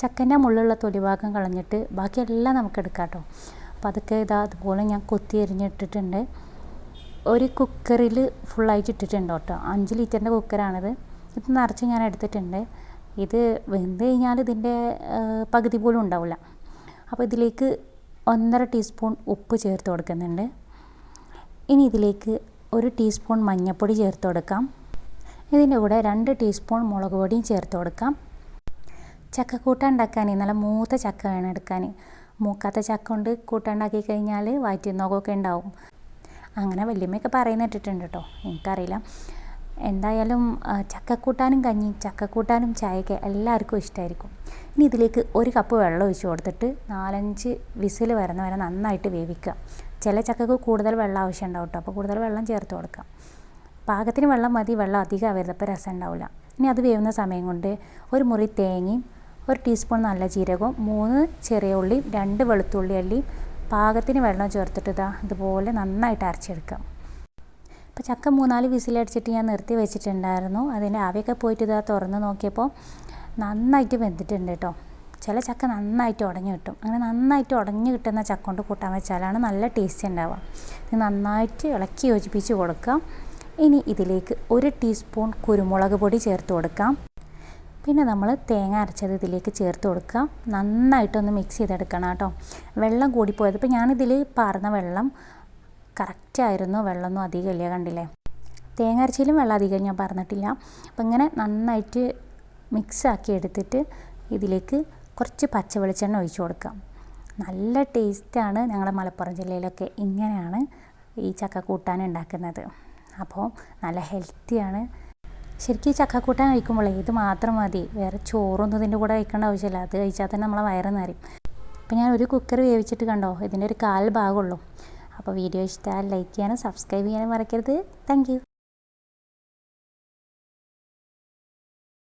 ചക്കന്റെ മുള്ളുള്ള തൊലിഭാഗം കളഞ്ഞിട്ട് ബാക്കിയെല്ലാം നമുക്ക് എടുക്കാം കേട്ടോ അപ്പോൾ അതൊക്കെ ഇതാ അതുപോലെ ഞാൻ കൊത്തി എരിഞ്ഞിട്ടിട്ടുണ്ട് ഒരു കുക്കറിൽ ഫുള്ളായിട്ട് ഇട്ടിട്ടുണ്ട് കേട്ടോ. അഞ്ച് ലിറ്ററിന്റെ കുക്കറാണിത്. ഇത് നിറച്ച് ഞാൻ എടുത്തിട്ടുണ്ട്. ഇത് വെന്ത് കഴിഞ്ഞാൽ ഇതിന്റെ പകുതി പോലും ഉണ്ടാവില്ല. അപ്പോൾ ഇതിലേക്ക് ഒന്നര ടീസ്പൂൺ ഉപ്പ് ചേർത്ത് കൊടുക്കുന്നുണ്ട്. ഇനി ഇതിലേക്ക് ഒരു ടീസ്പൂൺ മഞ്ഞൾപ്പൊടി ചേർത്ത് കൊടുക്കാം. ഇതിന്റെ കൂടെ രണ്ട് ടീസ്പൂൺ മുളക് പൊടിയും ചേർത്ത് കൊടുക്കാം. ചക്കക്കൂട്ട ഉണ്ടാക്കാൻ നല്ല മൂത്ത ചക്ക വേണം എടുക്കാൻ മൂക്കാത്ത ചക്ക കൊണ്ട് കൂട്ട ഉണ്ടാക്കി കഴിഞ്ഞാൽ വയറ്റുന്നോക്കൊക്കെ ഉണ്ടാവും. അങ്ങനെ വല്യമ്മയൊക്കെ പറയുന്ന ഇട്ടിട്ടുണ്ട് കേട്ടോ. എനിക്കറിയില്ല. എന്തായാലും ചക്കക്കൂട്ടാനും കഞ്ഞി ചക്കക്കൂട്ടാനും ചായയൊക്കെ എല്ലാവർക്കും ഇഷ്ടമായിരിക്കും ഇനി ഇതിലേക്ക് ഒരു കപ്പ് വെള്ളം ഒഴിച്ച് കൊടുത്തിട്ട് നാലഞ്ച് വിസിൽ വരുന്ന വരെ നന്നായിട്ട് വേവിക്കുക. ചില ചക്കക്ക് കൂടുതൽ വെള്ളം ആവശ്യം ഉണ്ടാവും കേട്ടോ. അപ്പോൾ കൂടുതൽ വെള്ളം ചേർത്ത് കൊടുക്കാം പാകത്തിന് വെള്ളം മതി. വെള്ളം അധികം ആവരുത്. അപ്പോൾ രസം ഉണ്ടാവില്ല. ഇനി അത് വേവുന്ന സമയം കൊണ്ട് ഒരു മുറി തേങ്ങയും ഒരു ടീസ്പൂൺ നല്ല ജീരകവും മൂന്ന് ചെറിയ ഉള്ളിയും രണ്ട് വെളുത്തുള്ളി അല്ലിയും പാകത്തിന് വെള്ളം ചേർത്തിട്ട് ഇതാ ഇതുപോലെ നന്നായിട്ട് അരച്ചെടുക്കാം. അപ്പോൾ ചക്ക മൂന്നാൽ വിസിലടിച്ചിട്ട് ഞാൻ നിർത്തി വെച്ചിട്ടുണ്ടായിരുന്നു. അതിന്റെ ആവിയൊക്കെ പോയിട്ട് ഇതാ തുറന്ന് നോക്കിയപ്പോൾ നന്നായിട്ട് വെന്തിട്ടുണ്ട് കേട്ടോ. ചില ചക്ക നന്നായിട്ട് ഉടഞ്ഞു കിട്ടും. അങ്ങനെ നന്നായിട്ട് ഉടഞ്ഞു കിട്ടുന്ന ചക്ക കൊണ്ട് കൂട്ടാൻ വെച്ചാലാണ് നല്ല ടേസ്റ്റ് ഉണ്ടാവുക. ഇത് നന്നായിട്ട് ഇളക്കി യോജിപ്പിച്ച് കൊടുക്കാം. ഇനി ഇതിലേക്ക് ഒരു ടീസ്പൂൺ കുരുമുളക് പൊടി ചേർത്ത് കൊടുക്കാം. പിന്നെ നമ്മൾ തേങ്ങ അരച്ചത് ഇതിലേക്ക് ചേർത്ത് കൊടുക്കുക. നന്നായിട്ടൊന്ന് മിക്സ് ചെയ്തെടുക്കണം കേട്ടോ. വെള്ളം കൂടിപ്പോയത്. ഇപ്പോൾ ഞാനിതിൽ പാർന്ന വെള്ളം കറക്റ്റായിരുന്നു വെള്ളമൊന്നും അധികം ഇല്ല കണ്ടില്ലേ? തേങ്ങ അരച്ചിലും വെള്ളം അധികം ഞാൻ പറഞ്ഞിട്ടില്ല അപ്പം ഇങ്ങനെ നന്നായിട്ട് മിക്സാക്കി എടുത്തിട്ട് ഇതിലേക്ക് കുറച്ച് പച്ച വെളിച്ചെണ്ണ ഒഴിച്ചു കൊടുക്കാം നല്ല ടേസ്റ്റാണ് ഞങ്ങളുടെ മലപ്പുറം ജില്ലയിലൊക്കെ ഇങ്ങനെയാണ് ഈ ചക്ക കൂട്ടാൻ ഉണ്ടാക്കുന്നത്. അപ്പോൾ നല്ല ഹെൽത്തിയാണ് ശരിക്കും ഈ ചക്കക്കൂട്ടാൻ കഴിക്കുമ്പോൾ ഇത് മാത്രം മതി. വേറെ ചോറൊന്നും ഇതിന്റെ കൂടെ കഴിക്കേണ്ട ആവശ്യമില്ല. അത് കഴിച്ചാൽ തന്നെ നമ്മളെ വയറ് നിറയും. അപ്പോൾ ഞാൻ ഒരു കുക്കർ വേവിച്ചിട്ട് കണ്ടോ? ഇതിന്റെ ഒരു കാൽ ഭാഗമുള്ളൂ അപ്പോൾ വീഡിയോ ഇഷ്ടമായാൽ ലൈക്ക് ചെയ്യാനും സബ്സ്ക്രൈബ് ചെയ്യാനും മറക്കരുത്. താങ്ക്